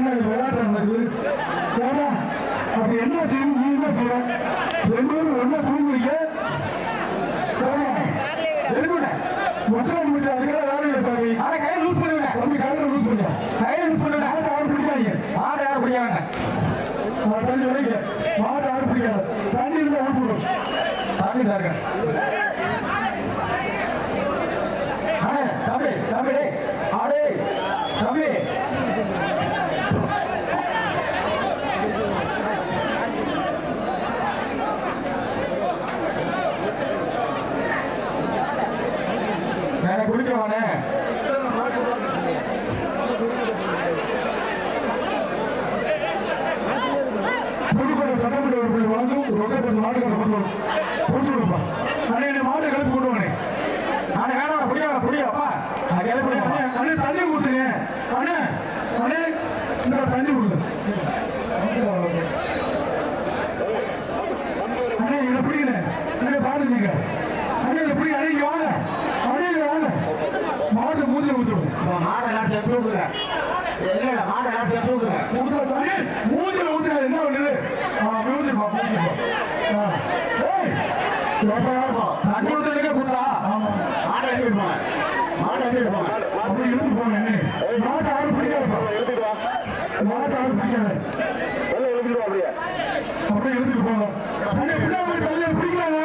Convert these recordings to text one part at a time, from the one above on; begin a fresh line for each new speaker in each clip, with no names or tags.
என்ன நடக்குது ஏன்னா அது என்ன செய்யும் நீ என்ன செய்ய ரெண்டு பேரும் ஒன்னா தூங்குறீங்க ஒற்றை முடிச்சு அதுக்காக வேலை இல்லை சாமி.
ஆனா கையை லூஸ் பண்ணி விட
தம்பி கையில லூஸ் பண்ணியா?
கையை லூஸ் பண்ணி விட
மாட்டை ஆறு பிடிக்காதீங்க.
ஆறு யாரும் பிடிக்க வேண்டாம்
தண்ணி விளைங்க மாட்டை பிடிக்காது. தண்ணி இருந்தா ஊற்றுடும்
தம்பி தான் இருக்கேன் அண்ணே தம்பி தம்பி டேய் ஆடே தம்பி எனக்கு குடிக்கவானே
புதுக்கோட்டை சட்டமன்ற உறுப்பினர் வந்து ரொக்க பரிசு மாட்டுக்கார கொண்டு வரும் கொடுத்து விடுப்பா அண்ணே என்னை மாட்டை கிளப்பி கொண்டு வானே
அண்ணே வேணாம் புடியா புடியாப்பா அது கிளம்பி
அண்ணே அண்ணே தண்ணி ஊத்துங்க. அண்ணே அண்ணே இந்த தண்ணி கொடுங்க அண்ணே இதை பிடிக்கல அண்ணே பாத்துக்கீங்க அண்ணே இதை பிடிக்க அண்ணே இங்க வாங்க அண்ணே இங்க வாங்க மாட்டு மூஞ்சில ஊத்துடும்
மாடெல்லாம் செப்பு ஊக்குங்க இல்ல மாடெல்லாம் செப்பு ஊக்குங்க
கொடுத்தா தண்ணி மூஞ்சில ஊத்துறது என்ன பண்ணுது ஏய் எப்பா
தண்ணி ஊத்துறதுக்கே கூட்டா
ஆமா
மாடை எடுத்துட்டு போங்க. மாடை எடுத்துட்டு போங்க.
அப்படி இழுத்து போங்க என்ன? மாட்டை ஆறு பிடிக்காதுப்பா மாட்டை ஆறு பிடிக்காது. அப்படியே? இழுத்துட்டு போங்க. பின்னாடி பிடிக்கலாங்க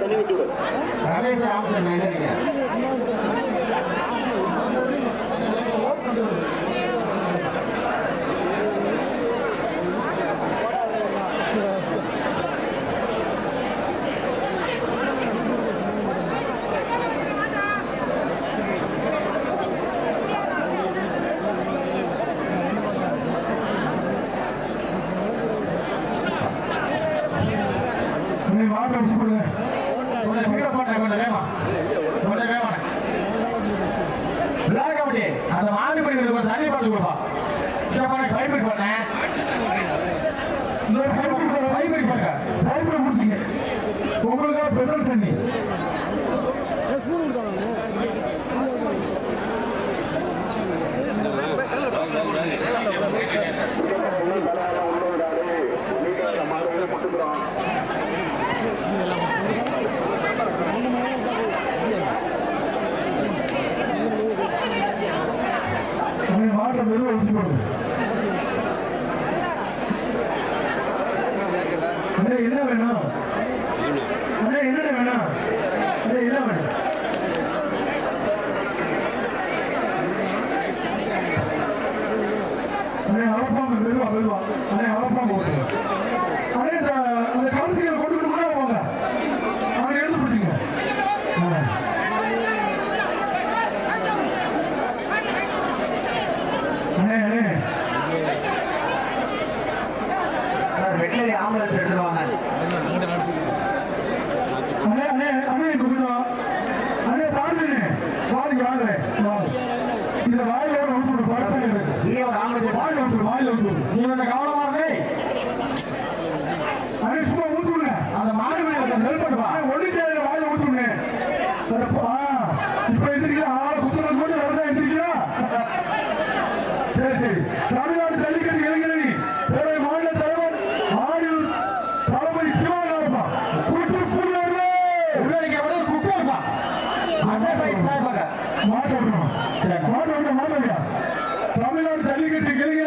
தண்ணி
விட்டு
ரமேஷ் ராமச்சந்திரன்.
நீ
கொஞ்சம் சீக்கிரம் போட்டேன் கொஞ்சம் வேமா கொஞ்சம் வேமா பிளாக் அப்படி அந்த மாடு பிடிக்கிறது கொஞ்சம் தண்ணி பார்த்து கொடுப்பா
இந்த ஒரு பைப்பு
பைப்புக்கு போங்க
பைப்பை உங்களுக்காக பெசல் தண்ணி
மாடு போட்டுக்கிறோம்
நீ மாட்டை மெதுவாக வச்சு போடுங்க அண்ணே என்ன வேணும் அண்ணே என்னடா வேணும் அண்ணே என்ன வேணும் அண்ணே அளப்பாங்க மெதுவா அளப்பாங்க ஓட்டு அண்ணே இந்த அந்த கழுத்துக்கு கொண்டு முன்னாடி போங்க. பிடிச்சிங்க. அண்ணே அண்ணே.
சார் வெட்டரி ஆம்புலன்ஸ் எடுத்துட்டு வாங்க
அண்ணே அண்ணே அண்ணே குருதான் அண்ணே பாருங்க பாருங்க வாங்குறேன் வாங்க இதுல வாயில ஒரு ஊத்து படத்தை வாயில ஊத்து வாயில ஊத்து
நீ கொஞ்சம் கவனமா இருந்தே
அண்ணே சும்மா ஊத்துங்க
அந்த மாடு பிடிக்கிறது ஹெல்ப் பண்ணுப்பா
அண்ணே ஒண்ணு சேர வாயில ஊத்துங்க இப்ப எந்திரிக்கிறா ஆளை குத்துறது மட்டும் விவசாயம் எந்திரிக்கிறா சரி சரி தமிழ்நாடு ஜல்லிக்கட்டு இளைஞரணி பேரை மாநில தலைவர் ஆயூர் தளபதி சிவாகாரப்பா கூட்டு பூர்வர்களே
உள்ள நிற்கிறவங்க ஒரு குப்பை இருப்பா அண்ணே மாட்டோம் பார்க்க
மாட்ட விடணும் தமிழ்நாடு ஜல்லிக்கட்டு இளைஞர்